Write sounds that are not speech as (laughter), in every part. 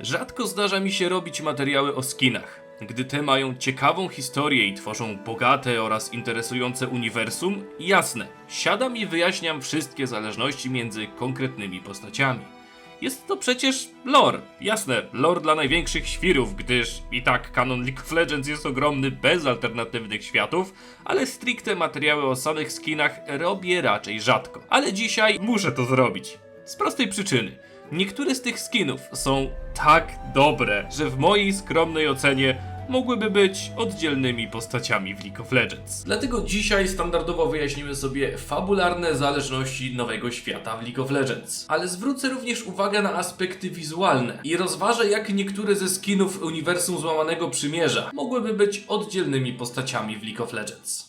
Rzadko zdarza mi się robić materiały o skinach. Gdy te mają ciekawą historię i tworzą bogate oraz interesujące uniwersum, jasne, siadam i wyjaśniam wszystkie zależności między konkretnymi postaciami. Jest to przecież lore. Jasne, lore dla największych świrów, gdyż i tak kanon League of Legends jest ogromny bez alternatywnych światów, ale stricte materiały o samych skinach robię raczej rzadko. Ale dzisiaj muszę to zrobić. Z prostej przyczyny. Niektóre z tych skinów są tak dobre, że w mojej skromnej ocenie mogłyby być oddzielnymi postaciami w League of Legends. Dlatego dzisiaj standardowo wyjaśnimy sobie fabularne zależności nowego świata w League of Legends. Ale zwrócę również uwagę na aspekty wizualne i rozważę jak niektóre ze skinów uniwersum złamanego przymierza mogłyby być oddzielnymi postaciami w League of Legends.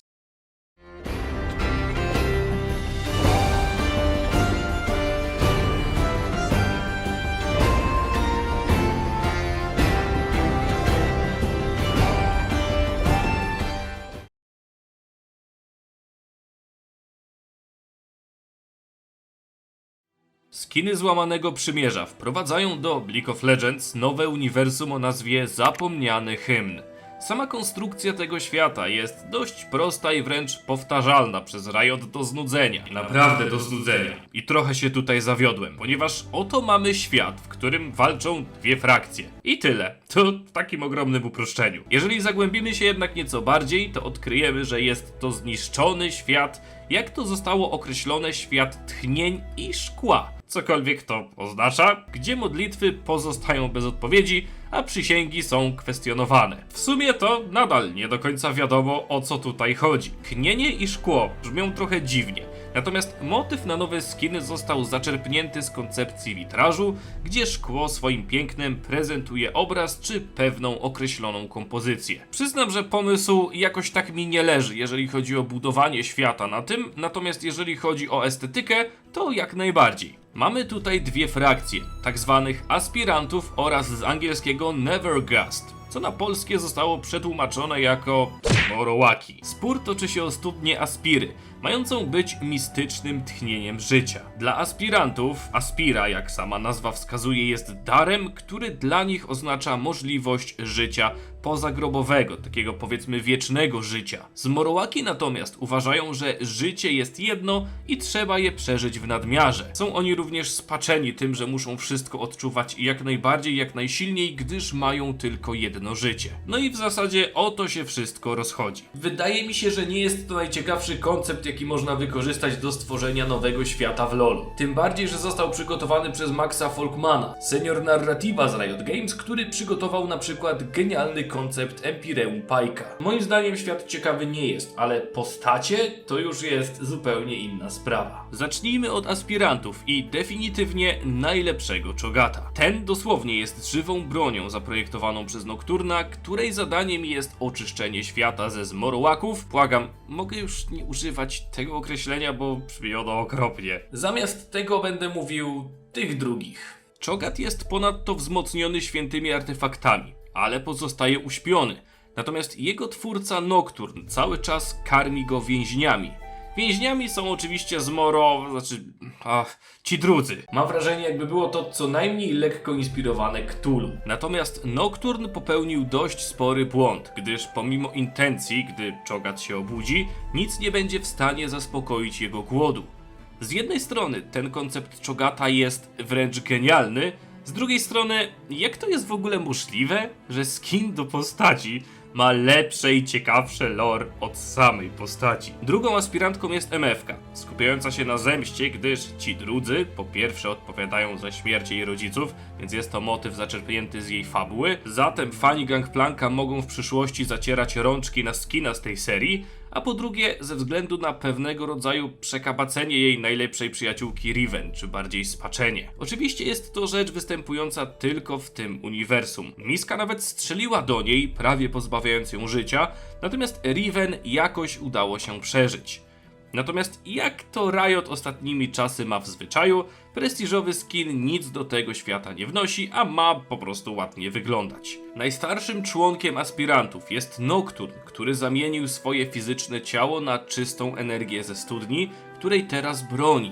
Skiny Złamanego Przymierza wprowadzają do League of Legends nowe uniwersum o nazwie Zapomniany Hymn. Sama konstrukcja tego świata jest dość prosta i wręcz powtarzalna przez Riot do znudzenia. Naprawdę do znudzenia. I trochę się tutaj zawiodłem, ponieważ oto mamy świat, w którym walczą dwie frakcje. I tyle. To w takim ogromnym uproszczeniu. Jeżeli zagłębimy się jednak nieco bardziej, to odkryjemy, że jest to zniszczony świat, jak to zostało określone świat tchnień i szkła. Cokolwiek to oznacza, gdzie modlitwy pozostają bez odpowiedzi, a przysięgi są kwestionowane. W sumie to nadal nie do końca wiadomo o co tutaj chodzi. Tchnienie i szkło brzmią trochę dziwnie, natomiast motyw na nowe skiny został zaczerpnięty z koncepcji witrażu, gdzie szkło swoim pięknem prezentuje obraz czy pewną określoną kompozycję. Przyznam, że pomysł jakoś tak mi nie leży, jeżeli chodzi o budowanie świata na tym, natomiast jeżeli chodzi o estetykę, to jak najbardziej. Mamy tutaj dwie frakcje, tak zwanych aspirantów oraz z angielskiego Nevergust, co na polskie zostało przetłumaczone jako Morołaki. Spór toczy się o studnię Aspiry, mającą być mistycznym tchnieniem życia. Dla aspirantów, Aspira, jak sama nazwa wskazuje, jest darem, który dla nich oznacza możliwość życia pozagrobowego, takiego powiedzmy wiecznego życia. Zmorołaki natomiast uważają, że życie jest jedno i trzeba je przeżyć w nadmiarze. Są oni również spaczeni tym, że muszą wszystko odczuwać jak najbardziej, jak najsilniej, gdyż mają tylko jedno życie. No i w zasadzie o to się wszystko rozchodzi. Wydaje mi się, że nie jest to najciekawszy koncept, jaki można wykorzystać do stworzenia nowego świata w LoLu. Tym bardziej, że został przygotowany przez Maxa Folkmana, senior narrativa z Riot Games, który przygotował na przykład genialny koncept Empireum Pajka. Moim zdaniem świat ciekawy nie jest, ale postacie to już jest zupełnie inna sprawa. Zacznijmy od aspirantów i definitywnie najlepszego Czogata. Ten dosłownie jest żywą bronią zaprojektowaną przez Nocturna, której zadaniem jest oczyszczenie świata ze zmorołaków. Błagam, mogę już nie używać tego określenia, bo brzmi ono okropnie. Zamiast tego będę mówił tych drugich. Czogat jest ponadto wzmocniony świętymi artefaktami, ale pozostaje uśpiony. Natomiast jego twórca Nocturn cały czas karmi go więźniami. Więźniami są oczywiście Zmoro, znaczy, ach, ci drudzy. Mam wrażenie, jakby było to co najmniej lekko inspirowane Cthulhu. Natomiast Nocturn popełnił dość spory błąd, gdyż pomimo intencji, gdy Czogat się obudzi, nic nie będzie w stanie zaspokoić jego głodu. Z jednej strony ten koncept Czogata jest wręcz genialny, z drugiej strony, jak to jest w ogóle możliwe, że skin do postaci ma lepsze i ciekawsze lore od samej postaci? Drugą aspirantką jest MFK, skupiająca się na zemście, gdyż ci drudzy po pierwsze odpowiadają za śmierć jej rodziców, więc jest to motyw zaczerpnięty z jej fabuły. Zatem fani Gangplanka mogą w przyszłości zacierać rączki na skina z tej serii, a po drugie ze względu na pewnego rodzaju przekabacenie jej najlepszej przyjaciółki Riven, czy bardziej spaczenie. Oczywiście jest to rzecz występująca tylko w tym uniwersum. Miska nawet strzeliła do niej, prawie pozbawiając ją życia, natomiast Riven jakoś udało się przeżyć. Natomiast jak to Riot ostatnimi czasy ma w zwyczaju, prestiżowy skin nic do tego świata nie wnosi, a ma po prostu ładnie wyglądać. Najstarszym członkiem aspirantów jest Nocturne, który zamienił swoje fizyczne ciało na czystą energię ze studni, której teraz broni.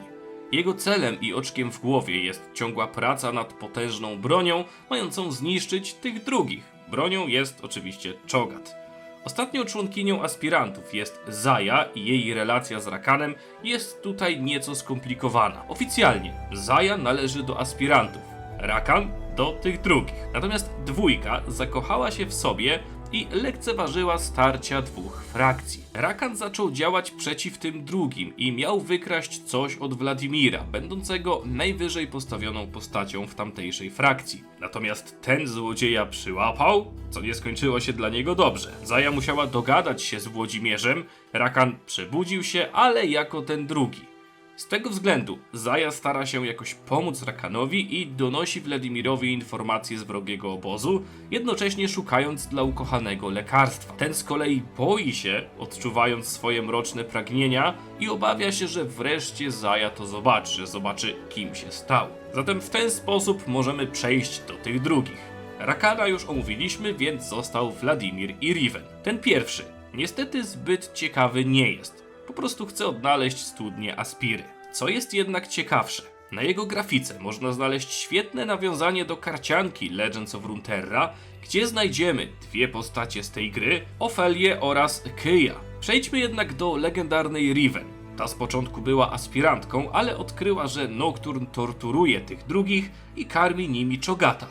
Jego celem i oczkiem w głowie jest ciągła praca nad potężną bronią, mającą zniszczyć tych drugich. Bronią jest oczywiście Chogat. Ostatnią członkinią aspirantów jest Zaya i jej relacja z Rakanem jest tutaj nieco skomplikowana. Oficjalnie Zaya należy do aspirantów, Rakan do tych drugich. Natomiast dwójka zakochała się w sobie i lekceważyła starcia dwóch frakcji. Rakan zaczął działać przeciw tym drugim i miał wykraść coś od Wladimira, będącego najwyżej postawioną postacią w tamtejszej frakcji. Natomiast ten złodzieja przyłapał, co nie skończyło się dla niego dobrze. Zaja musiała dogadać się z Włodzimierzem, Rakan przebudził się, ale jako ten drugi. Z tego względu Zaja stara się jakoś pomóc Rakanowi i donosi Wladimirowi informacje z wrogiego obozu, jednocześnie szukając dla ukochanego lekarstwa. Ten z kolei boi się, odczuwając swoje mroczne pragnienia i obawia się, że wreszcie Zaja to zobaczy, zobaczy kim się stał. Zatem w ten sposób możemy przejść do tych drugich. Rakana już omówiliśmy, więc został Wladimir i Riven. Ten pierwszy niestety zbyt ciekawy nie jest. Po prostu chce odnaleźć studnię Aspiry. Co jest jednak ciekawsze, na jego grafice można znaleźć świetne nawiązanie do karcianki Legends of Runeterra, gdzie znajdziemy dwie postacie z tej gry, Ofelię oraz Kyja. Przejdźmy jednak do legendarnej Riven. Ta z początku była aspirantką, ale odkryła, że Nocturne torturuje tych drugich i karmi nimi Chogata.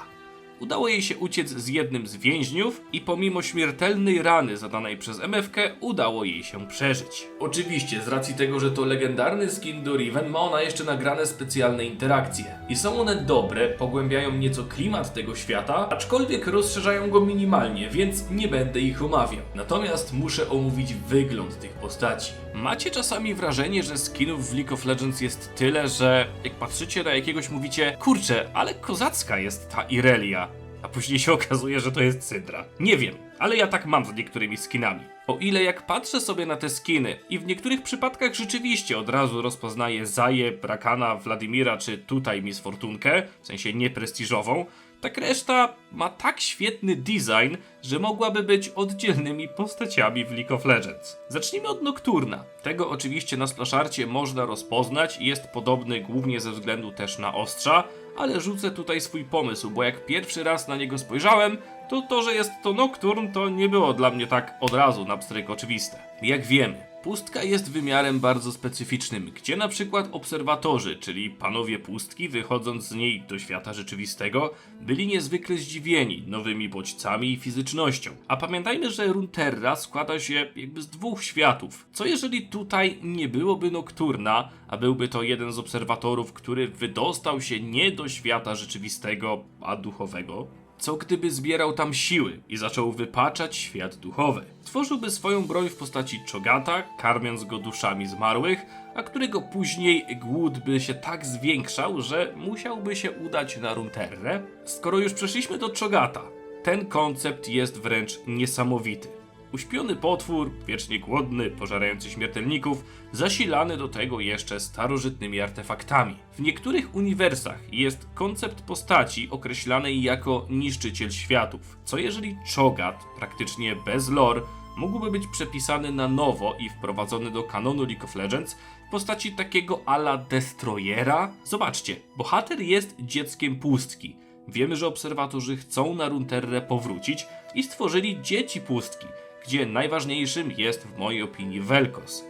Udało jej się uciec z jednym z więźniów i pomimo śmiertelnej rany zadanej przez MFK udało jej się przeżyć. Oczywiście, z racji tego, że to legendarny skin do Riven, ma ona jeszcze nagrane specjalne interakcje. I są one dobre, pogłębiają nieco klimat tego świata, aczkolwiek rozszerzają go minimalnie, więc nie będę ich omawiał. Natomiast muszę omówić wygląd tych postaci. Macie czasami wrażenie, że skinów w League of Legends jest tyle, że jak patrzycie na jakiegoś mówicie, kurczę, ale kozacka jest ta Irelia a później się (laughs) okazuje, że to jest Syndra. Nie wiem, ale ja tak mam z niektórymi skinami. O ile jak patrzę sobie na te skiny i w niektórych przypadkach rzeczywiście od razu rozpoznaję Zaję, Brakana, Wladimira czy tutaj Miss Fortunkę, w sensie nieprestiżową, tak reszta ma tak świetny design, że mogłaby być oddzielnymi postaciami w League of Legends. Zacznijmy od Nocturna. Tego oczywiście na splaszarcie można rozpoznać i jest podobny głównie ze względu też na ostrza, ale rzucę tutaj swój pomysł, bo jak pierwszy raz na niego spojrzałem, to to, że jest to Nocturne, to nie było dla mnie tak od razu na pstryk oczywiste. Jak wiemy, pustka jest wymiarem bardzo specyficznym, gdzie na przykład obserwatorzy, czyli panowie pustki, wychodząc z niej do świata rzeczywistego, byli niezwykle zdziwieni nowymi bodźcami i fizycznością. A pamiętajmy, że Runeterra składa się jakby z dwóch światów. Co jeżeli tutaj nie byłoby Nocturna, a byłby to jeden z obserwatorów, który wydostał się nie do świata rzeczywistego, a duchowego? Co gdyby zbierał tam siły i zaczął wypaczać świat duchowy? Stworzyłby swoją broń w postaci Chogata, karmiąc go duszami zmarłych, a którego później głód by się tak zwiększał, że musiałby się udać na Runterrę? Skoro już przeszliśmy do Chogata, ten koncept jest wręcz niesamowity. Uśpiony potwór, wiecznie głodny, pożerający śmiertelników, zasilany do tego jeszcze starożytnymi artefaktami. W niektórych uniwersach jest koncept postaci określanej jako niszczyciel światów. Co jeżeli Chogat, praktycznie bez lore, mógłby być przepisany na nowo i wprowadzony do kanonu League of Legends w postaci takiego ala Destroyera? Zobaczcie, bohater jest dzieckiem pustki. Wiemy, że obserwatorzy chcą na Runterrę powrócić i stworzyli dzieci pustki, gdzie najważniejszym jest w mojej opinii Velkos.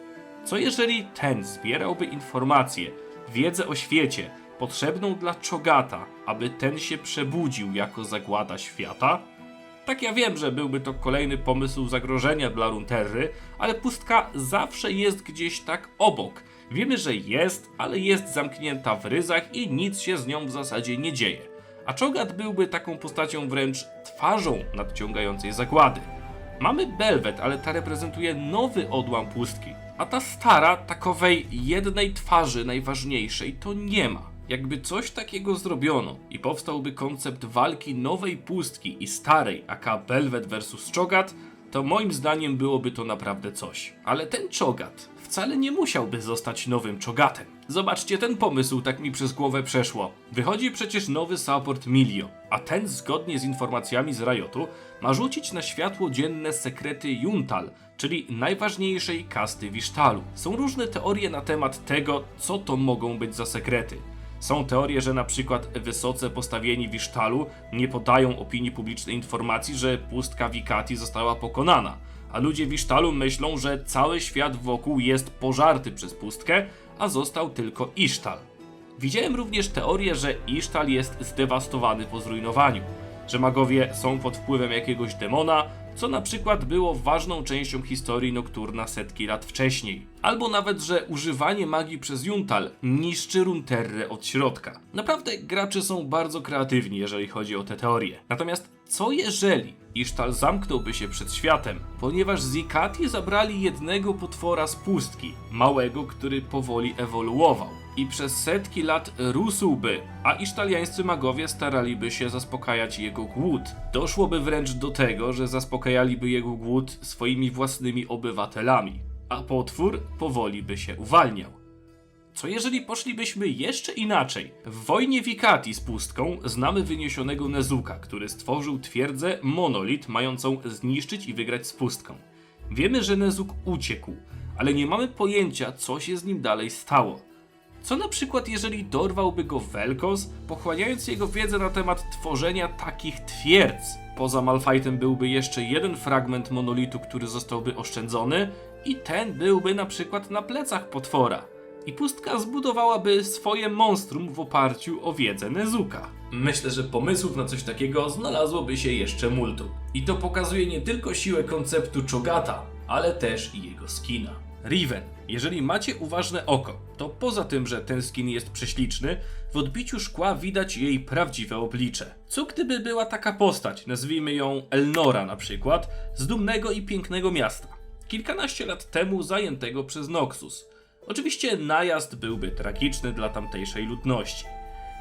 Co jeżeli ten zbierałby informacje, wiedzę o świecie, potrzebną dla Chogata, aby ten się przebudził jako zagłada świata? Tak ja wiem, że byłby to kolejny pomysł zagrożenia dla Runterry, ale pustka zawsze jest gdzieś tak obok. Wiemy, że jest, ale jest zamknięta w ryzach i nic się z nią w zasadzie nie dzieje. A Chogat byłby taką postacią wręcz twarzą nadciągającej zagłady. Mamy Belwet, ale ta reprezentuje nowy odłam pustki, a ta stara, takowej jednej twarzy najważniejszej, to nie ma. Jakby coś takiego zrobiono i powstałby koncept walki nowej pustki i starej, aka Belwet versus Chogat, to moim zdaniem byłoby to naprawdę coś. Ale ten Chogat wcale nie musiałby zostać nowym Chogatem. Zobaczcie, ten pomysł tak mi przez głowę przeszło. Wychodzi przecież nowy support Milio, a ten zgodnie z informacjami z Riotu ma rzucić na światło dzienne sekrety Juntal, czyli najważniejszej kasty Wisztalu. Są różne teorie na temat tego, co to mogą być za sekrety. Są teorie, że na przykład wysoce postawieni Wisztalu nie podają opinii publicznej informacji, że pustka Wikati została pokonana, a ludzie Wisztalu myślą, że cały świat wokół jest pożarty przez pustkę, a został tylko Isztal. Widziałem również teorię, że Isztal jest zdewastowany po zrujnowaniu, że magowie są pod wpływem jakiegoś demona, co na przykład było ważną częścią historii Nocturna setki lat wcześniej. Albo nawet, że używanie magii przez Juntal niszczy Runterrę od środka. Naprawdę gracze są bardzo kreatywni, jeżeli chodzi o te teorie. Natomiast co jeżeli Isztal zamknąłby się przed światem, ponieważ Zikati zabrali jednego potwora z pustki, małego, który powoli ewoluował i przez setki lat rósłby, a isztaliańscy magowie staraliby się zaspokajać jego głód. Doszłoby wręcz do tego, że zaspokajaliby jego głód swoimi własnymi obywatelami, a potwór powoli by się uwalniał. Co jeżeli poszlibyśmy jeszcze inaczej? W wojnie Wikati z pustką znamy wyniesionego Nezuka, który stworzył twierdzę Monolit mającą zniszczyć i wygrać z pustką. Wiemy, że Nezuk uciekł, ale nie mamy pojęcia, co się z nim dalej stało. Co na przykład, jeżeli dorwałby go Velkos, pochłaniając jego wiedzę na temat tworzenia takich twierdz? Poza Malfightem byłby jeszcze jeden fragment monolitu, który zostałby oszczędzony, i ten byłby na przykład na plecach potwora. I pustka zbudowałaby swoje monstrum w oparciu o wiedzę Nezuka. Myślę, że pomysłów na coś takiego znalazłoby się jeszcze multum. I to pokazuje nie tylko siłę konceptu Chogata, ale też i jego skina. Riven. Jeżeli macie uważne oko, to poza tym, że ten skin jest prześliczny, w odbiciu szkła widać jej prawdziwe oblicze. Co gdyby była taka postać, nazwijmy ją Elnora na przykład, z dumnego i pięknego miasta, kilkanaście lat temu zajętego przez Noxus. Oczywiście najazd byłby tragiczny dla tamtejszej ludności.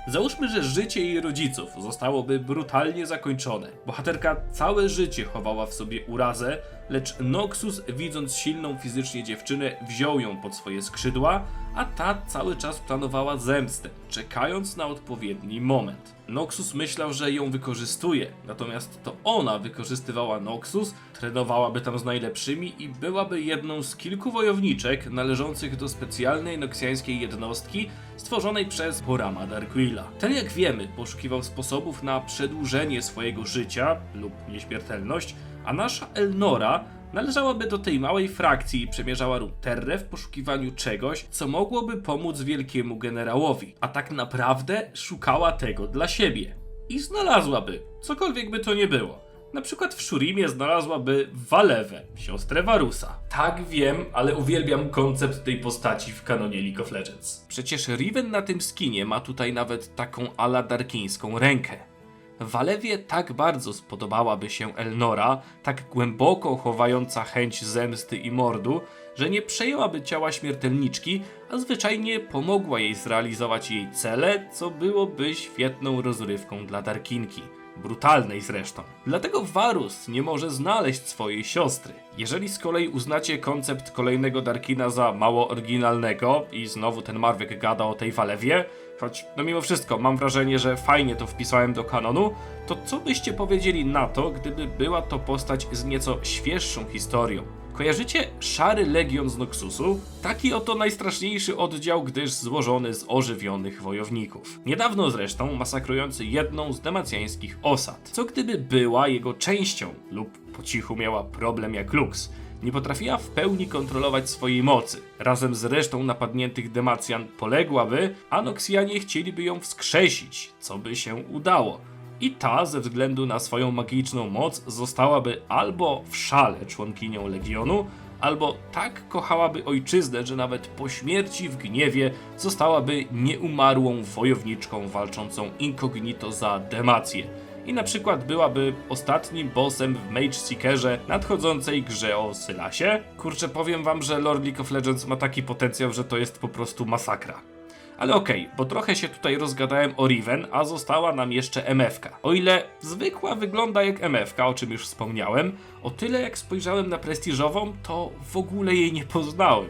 Załóżmy, że życie jej rodziców zostałoby brutalnie zakończone. Bohaterka całe życie chowała w sobie urazę, lecz Noxus, widząc silną fizycznie dziewczynę, wziął ją pod swoje skrzydła, a ta cały czas planowała zemstę, czekając na odpowiedni moment. Noxus myślał, że ją wykorzystuje, natomiast to ona wykorzystywała Noxus, trenowałaby tam z najlepszymi i byłaby jedną z kilku wojowniczek należących do specjalnej noksjańskiej jednostki stworzonej przez Borama Darquilla. Ten jak wiemy poszukiwał sposobów na przedłużenie swojego życia lub nieśmiertelność, a nasza Elnora należałaby do tej małej frakcji i przemierzała Ruterrę w poszukiwaniu czegoś, co mogłoby pomóc wielkiemu generałowi, a tak naprawdę szukała tego dla siebie. I znalazłaby, cokolwiek by to nie było. Na przykład w Shurimie znalazłaby Walewę, siostrę Varusa. Tak wiem, ale uwielbiam koncept tej postaci w kanonie League of Legends. Przecież Riven na tym skinie ma tutaj nawet taką ala darkińską rękę. Walewie tak bardzo spodobałaby się Elnora, tak głęboko chowająca chęć zemsty i mordu, że nie przejęłaby ciała śmiertelniczki, a zwyczajnie pomogła jej zrealizować jej cele, co byłoby świetną rozrywką dla Darkinki. Brutalnej zresztą. Dlatego Varus nie może znaleźć swojej siostry. Jeżeli z kolei uznacie koncept kolejnego Darkina za mało oryginalnego i znowu ten Marwek gada o tej Walewie, choć no mimo wszystko mam wrażenie, że fajnie to wpisałem do kanonu, to co byście powiedzieli na to, gdyby była to postać z nieco świeższą historią? Kojarzycie Szary Legion z Noxusu? Taki oto najstraszniejszy oddział, gdyż złożony z ożywionych wojowników. Niedawno zresztą masakrujący jedną z demacjańskich osad. Co gdyby była jego częścią lub po cichu miała problem jak Lux? nie potrafiła w pełni kontrolować swojej mocy. Razem z resztą napadniętych Demacjan poległaby, a Noksjanie chcieliby ją wskrzesić, co by się udało. I ta, ze względu na swoją magiczną moc, zostałaby albo w szale członkinią Legionu, albo tak kochałaby ojczyznę, że nawet po śmierci w gniewie zostałaby nieumarłą wojowniczką walczącą incognito za Demację i na przykład byłaby ostatnim bossem w Mage Seekerze nadchodzącej grze o Sylasie. Kurczę, powiem wam, że Lord League of Legends ma taki potencjał, że to jest po prostu masakra. Ale okej, okay, bo trochę się tutaj rozgadałem o Riven, a została nam jeszcze MFK. O ile zwykła wygląda jak MFK, o czym już wspomniałem, o tyle jak spojrzałem na prestiżową, to w ogóle jej nie poznałem.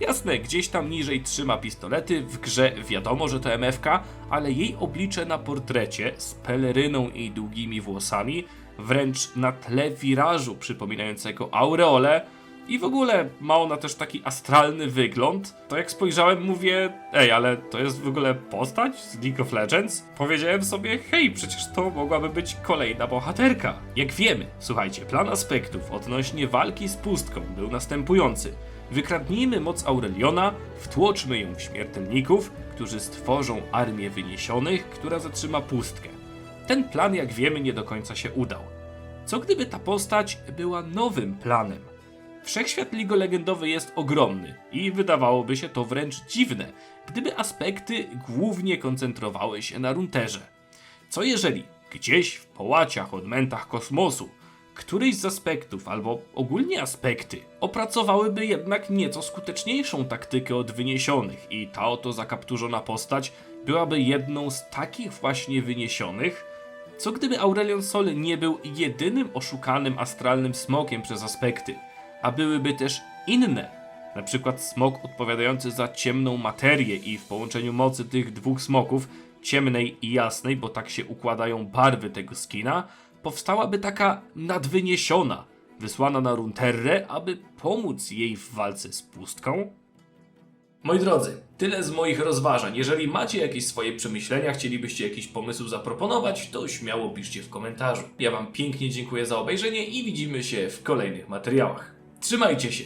Jasne, gdzieś tam niżej trzyma pistolety, w grze wiadomo, że to MFK, ale jej oblicze na portrecie z peleryną i długimi włosami, wręcz na tle wirażu przypominającego aureolę, i w ogóle ma ona też taki astralny wygląd. To jak spojrzałem, mówię, ej, ale to jest w ogóle postać z League of Legends? Powiedziałem sobie, hej, przecież to mogłaby być kolejna bohaterka. Jak wiemy, słuchajcie, plan aspektów odnośnie walki z pustką był następujący. Wykradnijmy moc Aureliona, wtłoczmy ją w śmiertelników, którzy stworzą armię wyniesionych, która zatrzyma pustkę. Ten plan, jak wiemy, nie do końca się udał. Co gdyby ta postać była nowym planem? Wszechświat Ligo Legendowy jest ogromny i wydawałoby się to wręcz dziwne, gdyby aspekty głównie koncentrowały się na runterze. Co jeżeli gdzieś w połaciach, odmętach kosmosu któryś z aspektów, albo ogólnie aspekty, opracowałyby jednak nieco skuteczniejszą taktykę od wyniesionych i ta oto zakapturzona postać byłaby jedną z takich właśnie wyniesionych, co gdyby Aurelion Sol nie był jedynym oszukanym astralnym smokiem przez aspekty, a byłyby też inne, na przykład smok odpowiadający za ciemną materię i w połączeniu mocy tych dwóch smoków, ciemnej i jasnej, bo tak się układają barwy tego skina, powstałaby taka nadwyniesiona, wysłana na Runterrę, aby pomóc jej w walce z pustką? Moi drodzy, tyle z moich rozważań. Jeżeli macie jakieś swoje przemyślenia, chcielibyście jakiś pomysł zaproponować, to śmiało piszcie w komentarzu. Ja Wam pięknie dziękuję za obejrzenie i widzimy się w kolejnych materiałach. Trzymajcie się!